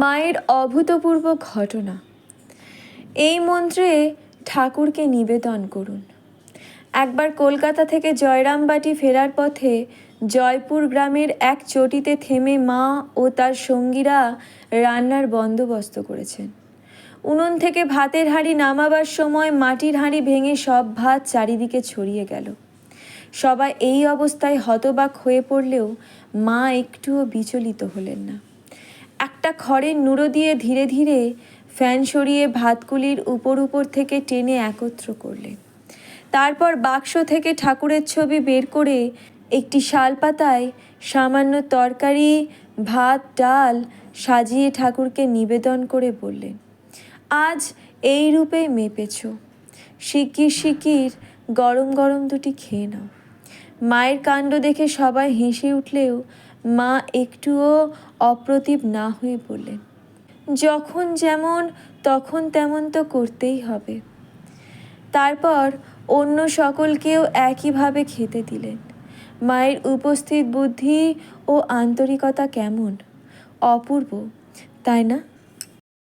মায়ের অভূতপূর্ব ঘটনা। এই মন্ত্রে ঠাকুরকে নিবেদন করুন। একবার কলকাতা থেকে জয়রামবাটি ফেরার পথে জয়পুর গ্রামের এক চটিতে থেমে মা ও তার সঙ্গীরা রান্নার বন্দোবস্ত করেছেন। উনুন থেকে ভাতের হাঁড়ি নামাবার সময় মাটির হাঁড়ি ভেঙে সব ভাত চারিদিকে ছড়িয়ে গেল। সবাই এই অবস্থায় হতবাক হয়ে পড়লেও মা একটুও বিচলিত হলেন না। একটা খড়ের নুড়ো দিয়ে ধীরে ধীরে ফ্যান সরিয়ে ভাতগুলির উপর উপর থেকে টেনে একত্র করলেন তারপর বাক্স থেকে ঠাকুরের ছবি বের করে একটি শালপাতায় সামান্য তরকারি, ভাত, ডাল সাজিয়ে ঠাকুরকে নিবেদন করে বললেন আজ এই রূপেই মেপেছ। শিকির শিকির গরম গরম দুটি খেয়ে নাও। মায়ের কাণ্ড দেখে সবাই হেসে উঠলেও মা একটুও অপ্রতিভ না হয়ে বললেন, যখন যেমন, তখন তেমন তো করতেই হবে। তারপর অন্য সকলকেও একইভাবে খেতে দিলেন। মায়ের উপস্থিত বুদ্ধি ও আন্তরিকতা কেমন? অপূর্ব, তাই না?